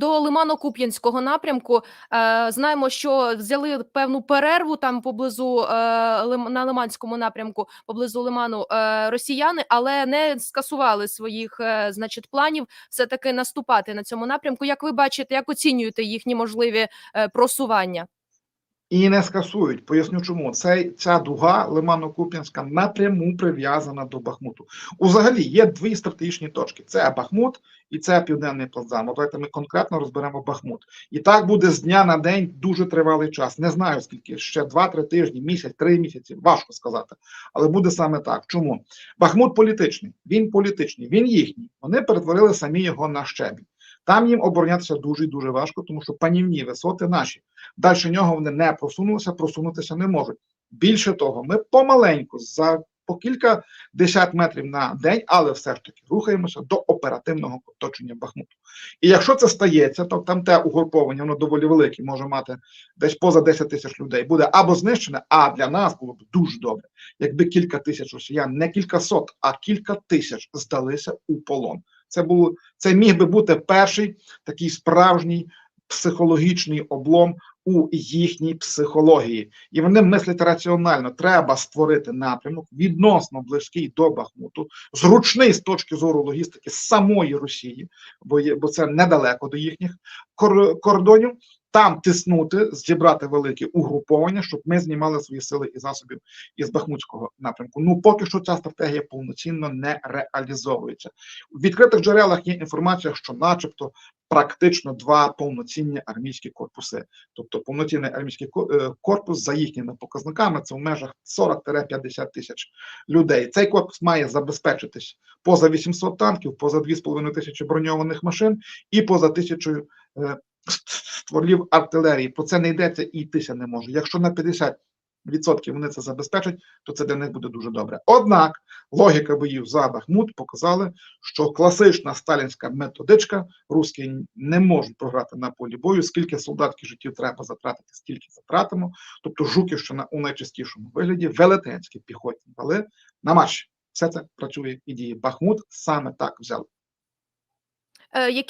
до Лимано-Куп'янського напрямку. Е, Знаємо, що взяли певну перерву там поблизу е, на Лиманському напрямку, поблизу Лиману е, росіяни, але не скасували своїх значить планів все таки наступати на цьому напрямку. Як ви бачите, як оцінюєте їхні можливі просування? І не скасують. Поясню, чому Цей, ця дуга Лимано-Куп'янська напряму прив'язана до Бахмуту. Взагалі є дві стратегічні точки: це Бахмут і це Південний плацдарм. Давайте ми конкретно розберемо Бахмут. І так буде з дня на день дуже тривалий час. Не знаю скільки ще 2-3 тижні, місяць, 3 місяці. Важко сказати. Але буде саме так. Чому? Бахмут політичний, він політичний, він їхній. Вони перетворили самі його на щебінь. Там їм оборонятися дуже дуже важко, тому що панівні висоти наші. Далі нього вони не просунулися, просунутися не можуть. Більше того, ми помаленьку за по кілька десят метрів на день, але все ж таки рухаємося до оперативного оточення Бахмуту. І якщо це стається, то там те угруповання, воно доволі велике, може мати десь поза 10 тисяч людей, буде або знищене, а для нас було б дуже добре, якби кілька тисяч росіян, не кілька сот, а кілька тисяч здалися у полон. Це було це міг би бути перший такий справжній психологічний облом у їхній психології, і вони мислять раціонально. Треба створити напрямок відносно близький до Бахмуту, зручний з точки зору логістики самої Росії, бо є, бо це недалеко до їхніх кор- кордонів. Там тиснути, зібрати великі угруповання, щоб ми знімали свої сили і засобів із Бахмутського напрямку. Ну поки що ця стратегія повноцінно не реалізовується. У відкритих джерелах є інформація, що, начебто, практично два повноцінні армійські корпуси. Тобто повноцінний армійський е, корпус за їхніми показниками це в межах 40-50 тисяч людей. Цей корпус має забезпечитись поза 800 танків, поза 2,5 тисячі броньованих машин і поза тисячою е, стволів артилерії. Про це не йдеться і йтися не може. Якщо на 50 Відсотків вони це забезпечать, то це для них буде дуже добре. Однак логіка боїв за Бахмут показали, що класична сталінська методичка русські не можуть програти на полі бою. Скільки солдатських життів треба затратити, стільки затратимо. Тобто Жуківщина у найчастішому вигляді велетенські піхотні вали на марші. Все це працює і діє. Бахмут саме так взяли. Е, Які